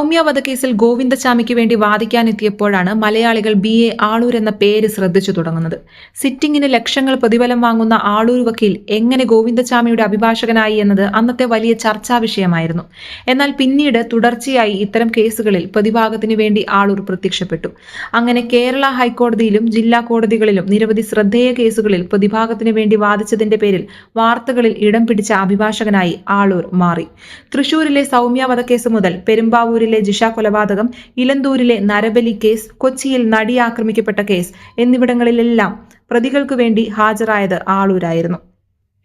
സൗമ്യ വധക്കേസിൽ ഗോവിന്ദചാമിക്ക് വേണ്ടി വാദിക്കാനെത്തിയപ്പോഴാണ് മലയാളികൾ ബി എ ആളൂർ എന്ന പേര് ശ്രദ്ധിച്ചു തുടങ്ങുന്നത്. സിറ്റിംഗിന് ലക്ഷങ്ങൾ പ്രതിഫലം വാങ്ങുന്ന ആളൂർ വക്കീൽ എങ്ങനെ ഗോവിന്ദചാമിയുടെ അഭിഭാഷകനായി എന്നത് അന്നത്തെ വലിയ ചർച്ചാ വിഷയമായിരുന്നു. എന്നാൽ പിന്നീട് തുടർച്ചയായി ഇത്തരം കേസുകളിൽ പ്രതിഭാഗത്തിന് വേണ്ടി ആളൂർ പ്രത്യക്ഷപ്പെട്ടു. അങ്ങനെ കേരള ഹൈക്കോടതിയിലും ജില്ലാ കോടതികളിലും നിരവധി ശ്രദ്ധേയ കേസുകളിൽ പ്രതിഭാഗത്തിന് വേണ്ടി വാദിച്ചതിന്റെ പേരിൽ വാർത്തകളിൽ ഇടം പിടിച്ച അഭിഭാഷകനായി ആളൂർ മാറി. തൃശൂരിലെ സൗമ്യ വധക്കേസ് മുതൽ പെരുമ്പാവൂരിലെ ജിഷ കൊലപാതകം ഇലന്തൂരിലെ നരബലി കേസ് കൊച്ചിയിൽ നടി ആക്രമിക്കപ്പെട്ട കേസ് എന്നിവിടങ്ങളിലെല്ലാം പ്രതികൾക്കു വേണ്ടി ഹാജരായത് ആളൂരായിരുന്നു.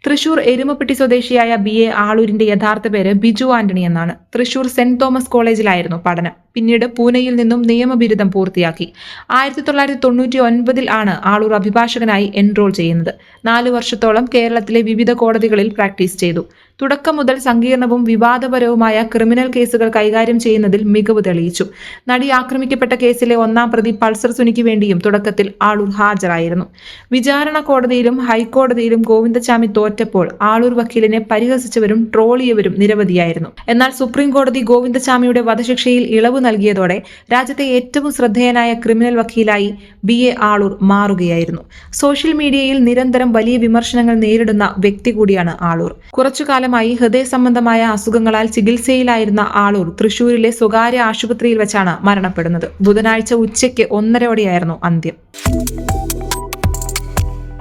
തൃശൂർ എരുമപ്പെട്ടി സ്വദേശിയായ ബി എ ആളൂരിന്റെ യഥാർത്ഥ പേര് ബിജു ആന്റണി എന്നാണ്. തൃശൂർ സെന്റ് തോമസ് കോളേജിലായിരുന്നു പഠനം. പിന്നീട് പൂനെയിൽ നിന്നും നിയമബിരുദം പൂർത്തിയാക്കി. ആയിരത്തി തൊള്ളായിരത്തി തൊണ്ണൂറ്റി ഒൻപതിൽ ആണ് ആളൂർ അഭിഭാഷകനായി എൻറോൾ ചെയ്യുന്നത്. നാലു വർഷത്തോളം കേരളത്തിലെ വിവിധ കോടതികളിൽ പ്രാക്ടീസ് ചെയ്തു. തുടക്കം മുതൽ സങ്കീർണവും വിവാദപരവുമായ ക്രിമിനൽ കേസുകൾ കൈകാര്യം ചെയ്യുന്നതിൽ മികവ് തെളിയിച്ചു. നടി ആക്രമിക്കപ്പെട്ട കേസിലെ ഒന്നാം പ്രതി പൾസർ സുനിക്ക് വേണ്ടിയും തുടക്കത്തിൽ ആളൂർ ഹാജരായിരുന്നു. വിചാരണ കോടതിയിലും ഹൈക്കോടതിയിലും ഗോവിന്ദചാമി തോറ്റപ്പോൾ ആളൂർ വക്കീലിനെ പരിഹസിച്ചവരും ട്രോളിയവരും നിരവധിയായിരുന്നു. എന്നാൽ സുപ്രീം കോടതി ഗോവിന്ദചാമിയുടെ വധശിക്ഷയിൽ ഇളവ് നൽകിയതോടെ രാജ്യത്തെ ഏറ്റവും ശ്രദ്ധേയനായ ക്രിമിനൽ വക്കീലായി ബി. എ. ആളൂർ മാറുകയായിരുന്നു. സോഷ്യൽ മീഡിയയിൽ നിരന്തരം വലിയ വിമർശനങ്ങൾ നേരിടുന്ന വ്യക്തി കൂടിയാണ് ആളൂർ. കുറച്ചു കാലമായി ഹൃദയ സംബന്ധമായ അസുഖങ്ങളാൽ ചികിത്സയിലായിരുന്ന ആളൂർ തൃശൂരിലെ സ്വകാര്യ ആശുപത്രിയിൽ വെച്ചാണ് മരണപ്പെടുന്നത്. ബുധനാഴ്ച ഉച്ചയ്ക്ക് ഒന്നരയോടെയായിരുന്നു അന്ത്യം.